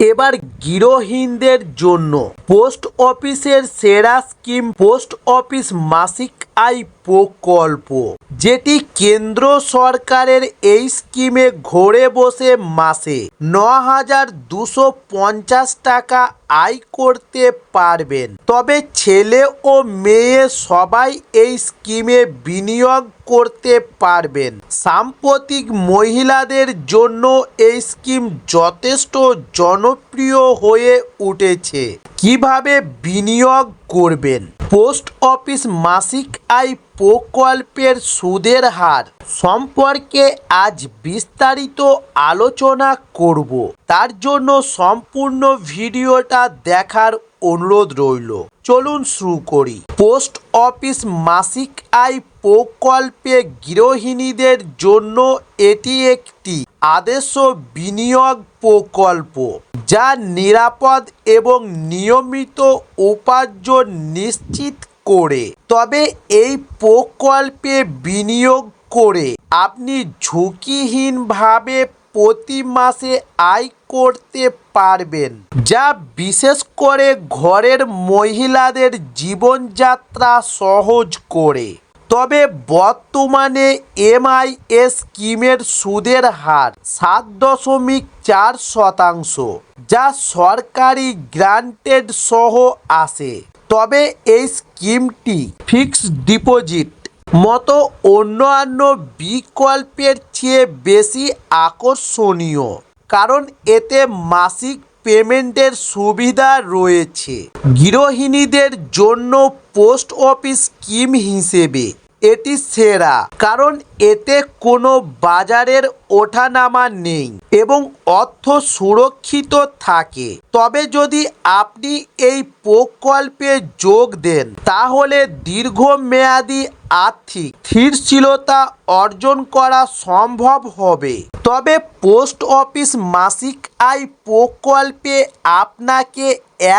এবার গৃহহীনদের জন্য পোস্ট অফিসের সেরা স্কিম পোস্ট অফিস মাসিক আয় প্রকল্প, যেটি কেন্দ্র সরকারের এই স্কিমে ঘরে বসে মাসে ন হাজার দুশো পঞ্চাশ টাকা আয় করতে পারবেন। তবে ছেলে ও মেয়ে সবাই এই স্কিমে বিনিয়োগ করতে পারবেন। সাম্প্রতিক মহিলাদের জন্য এই স্কিম যথেষ্ট জনপ্রিয় হয়ে উঠেছে। কীভাবে বিনিয়োগ করবেন? পোস্ট অফিস মাসিক আয় প্রকল্পের সুদের হার সম্পর্কে আজ বিস্তারিত আলোচনা করব। তার জন্য সম্পূর্ণ ভিডিওটা দেখার অনুরোধ রইল। চলুন শুরু করি। পোস্ট অফিস মাসিক আয় প্রকল্পে গৃহিণীদের জন্য এটি একটি আদর্শ বিনিয়োগ প্রকল্প, যা নিরাপদ এবং নিয়মিত উপার্জন নিশ্চিত করে। তবে এই প্রকল্পে বিনিয়োগ করে আপনি ঝুঁকিহীনভাবে প্রতি মাসে আয় করতে পারবেন, যা বিশেষ করে ঘরের মহিলাদের জীবনযাত্রা সহজ করে। তবে বর্তমানে এমআইএস স্কিমের সুদের হার সাত দশমিক চার শতাংশ, যা সরকারি গ্রান্টেড সহ আসে তবে এই স্কিমটি ফিক্সড ডিপোজিট মতো অন্যান্য বিকল্পের চেয়ে বেশি আকর্ষণীয়, কারণ এতে মাসিক পেমেন্টের সুবিধা রয়েছে। গৃহিণীদের জন্য পোস্ট অফিস স্কিম হিসেবে এটি সেরা, কারণ এতে কোনো বাজারের ওঠানামা নেই এবং অর্থ সুরক্ষিত থাকে। তবে যদি আপনি এই প্রকল্পে যোগ দেন, তাহলে দীর্ঘমেয়াদী আর্থিক স্থিরশীলতা অর্জন করা সম্ভব হবে। তবে পোস্ট অফিস মাসিক আয় প্রকল্পে আপনাকে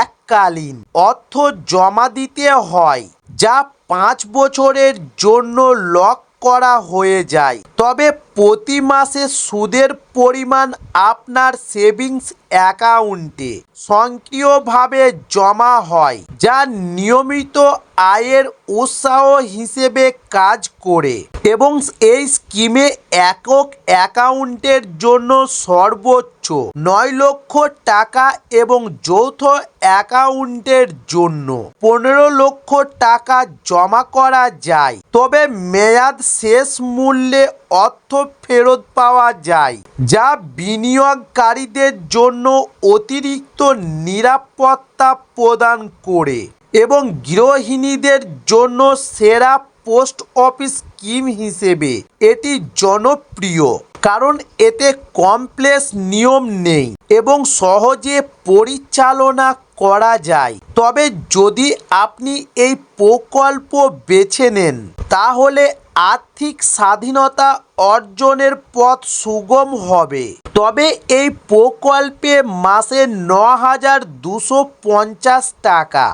এককালীন অর্থ জমা দিতে হয়, যা পাঁচ বছরের জন্য লক করা হয়ে যায়। তবে প্রতি মাসে সুদের পরিমাণ আপনার সেভিংস অ্যাকাউন্টে সক্রিয়ভাবে জমা হয়, যা নিয়মিত আয়ের উৎসাহ হিসেবে কাজ করে। এবং এই স্কিমে একক অ্যাকাউন্টের জন্য সর্বোচ্চ নয় লক্ষ টাকা এবং যৌথ অ্যাকাউন্টের জন্য পনেরো লক্ষ টাকা জমা করা যায়। তবে মেয়াদ শেষ মূল্যে অর্থ ফেরত পাওয়া যায়, যা বিনিয়োগকারীদের জন্য অতিরিক্ত নিরাপত্তা প্রদান করে এবং গৃহিণীদের জন্য সেরা পোস্ট অফিস স্কিম হিসেবে এটি জনপ্রিয়, কারণ এতে কমপ্লেক্স নিয়ম নেই এবং সহজে পরিচালনা করা যায়। তবে যদি আপনি এই প্রকল্প বেছে নেন, তাহলে আর্থিক স্বাধীনতা অর্জনের পথ সুগম হবে। তবে এই প্রকল্পে মাসে ন হাজার দুশো পঞ্চাশ টাকা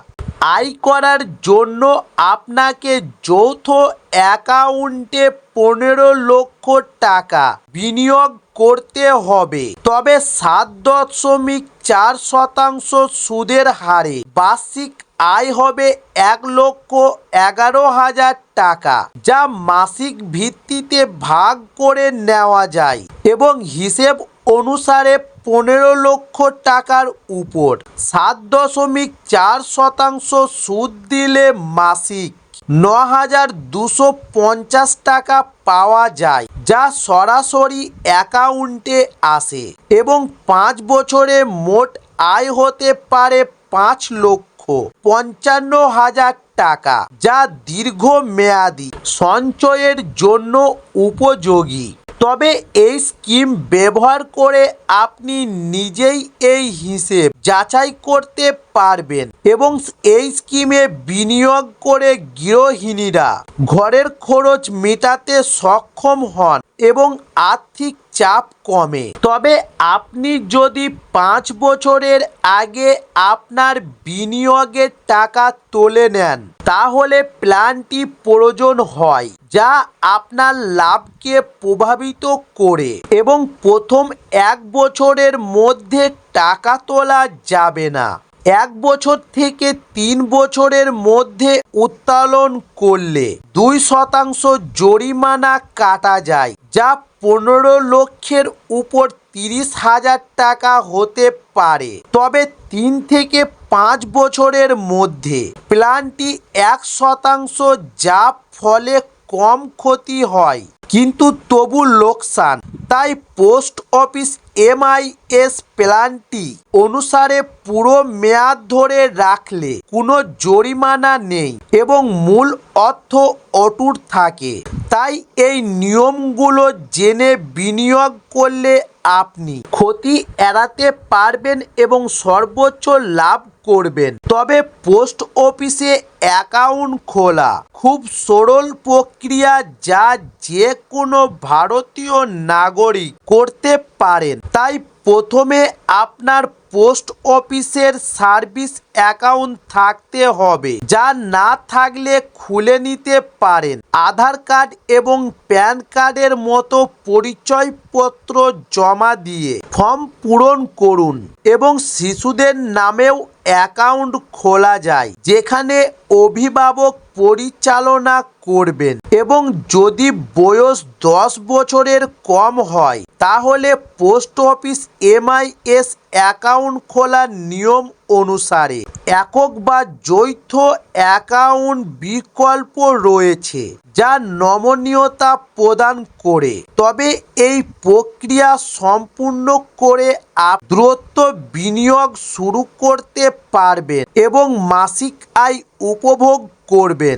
আয় করার জন্য আপনাকে যৌথ অ্যাকাউন্টে পনেরো লক্ষ টাকা বিনিয়োগ করতে হবে। তবে সাত দশমিক চার শতাংশ সুদের হারে বার্ষিক আয় হবে এক লক্ষ এগারো হাজার টাকা, যা মাসিক ভিত্তিতে ভাগ করে নেওয়া যায় এবং হিসেব অনুসারে পনেরো লক্ষ টাকার উপর সাত দশমিক চার শতাংশ সুদ দিলে মাসিক ন হাজার দুশো পঞ্চাশ টাকা পাওয়া যায়, যা সরাসরি অ্যাকাউন্টে আসে এবং পাঁচ বছরে মোট আয় হতে পারে পাঁচ লক্ষ পঞ্চান্ন হাজার টাকা, যা দীর্ঘ দীর্ঘমেয়াদী সঞ্চয়ের জন্য উপযোগী। তবে এই স্কিম ব্যবহার করে আপনি নিজেই এই হিসেব যাচাই করতে পারবেন এবং এই স্কিমে বিনিয়োগ করে গৃহহীনীরা ঘরের খরচ মেটাতে সক্ষম হন এবং আর্থিক চাপ কমে। তবে আপনি যদি পাঁচ বছরের আগে আপনার বিনিয়োগের টাকা তুলে নেন, তাহলে প্ল্যানটি প্রয়োজন হয়, যা আপনার লাভকে প্রভাবিত করে এবং প্রথম এক বছরের মধ্যে টাকা তোলা যাবে না। এক বছর থেকে তিন বছরের মধ্যে উত্তোলন করলে দুই শতাংশ জরিমানা কাটা যায়, যা পনেরো লক্ষের উপর তিরিশ হাজার টাকা হতে পারে। তবে তিন থেকে পাঁচ বছরের মধ্যে প্ল্যানটি এক শতাংশ যা ফলে কম ক্ষতি হয়। কিন্তু তবু লোকসান। তাই পোস্ট অফিস এমআইএস প্ল্যানটি অনুসারে পুরো মেয়াদ ধরে রাখলে কোনো জরিমানা নেই এবং মূল অর্থ অটুট থাকে। তাই এই নিয়মগুলো জেনে বিনিয়োগ করলে আপনি ক্ষতি এড়াতে পারবেন এবং সর্বোচ্চ লাভ করবেন। তবে পোস্ট অফিসে অ্যাকাউন্ট খোলা খুব সরল প্রক্রিয়া যা যে কোনো ভারতীয় নাগরিক করতে পারেন। তাই প্রথমে আপনার পোস্ট অফিসের সার্ভিস অ্যাকাউন্ট থাকতে হবে, যা না থাকলে খুলে নিতে পারেন। আধার কার্ড এবং প্যান কার্ডের মতো পরিচয়পত্র জমা দিয়ে ফর্ম পূরণ করুন এবং শিশুদের নামেও অ্যাকাউন্ট খোলা যায়, যেখানে অভিভাবক পরিচালনা করবেন এবং যদি বয়স দশ বছরের কম হয়, তাহলে পোস্ট অফিস এমআইএস অ্যাকাউন্ট খোলার নিয়ম অনুসারে একক বা যৌথ অ্যাকাউন্ট বিকল্প রয়েছে যা নমনীয়তা প্রদান করে। তবে এই প্রক্রিয়া সম্পূর্ণ করে দ্রুত বিনিয়োগ শুরু করতে পারবেন এবং মাসিক আয় উপভোগ করবেন।